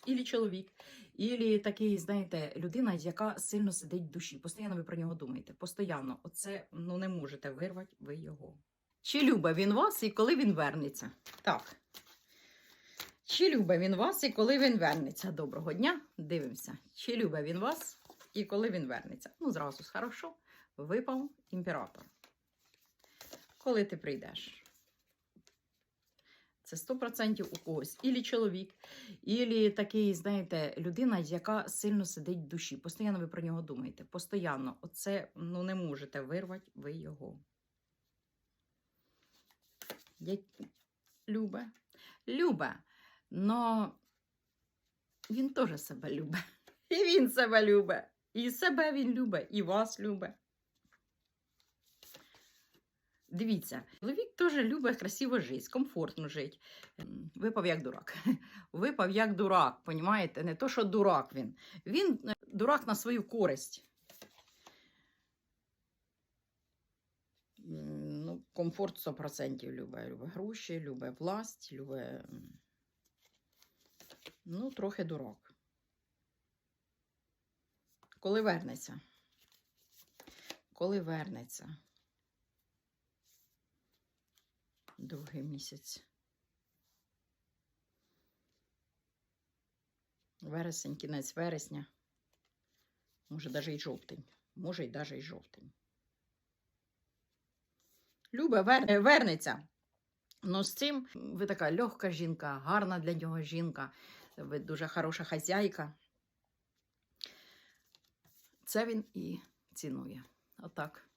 когось. Ілі чоловік, ілі такий, знаєте, людина, яка сильно сидить в душі. Постійно ви про нього думаєте. Постійно. Оце ну не можете вирвати ви його. Чи любить він вас і коли він вернеться? Так. Чи любить він вас і коли він вернеться? Доброго дня. Дивимося. Чи любить він вас і коли він вернеться? Ну, зразу хорошо. Випав імператор. Коли ти прийдеш? Це 100% у когось. Ілі чоловік, ілі такий, знаєте, людина, яка сильно сидить в душі. Постійно ви про нього думаєте. Постійно. Оце ну, не можете вирвати ви його. Любе. Любе. Но він теж себе любить. І він себе любить. І себе він любить, і вас любить. Дивіться, чоловік теж любить красиво жити, комфортно жити. Ем, Випав як дурак. Випав як дурак, понімаєте? Не то, що дурак він. Він е, дурак на свою користь. Ну, комфорт 100% любить. Любить гроші, любить власть, любить. Ну, трохи дурак. Коли вернеться? Коли вернеться? Другий місяць. Вересень, кінець вересня. Може, навіть і жовтень. Може, і навіть і жовтень. Любе, вер... е, вернеться. Ну, з цим ви така легка жінка, гарна для нього жінка, ви дуже хороша хазяйка. Це він і цінує. Отак.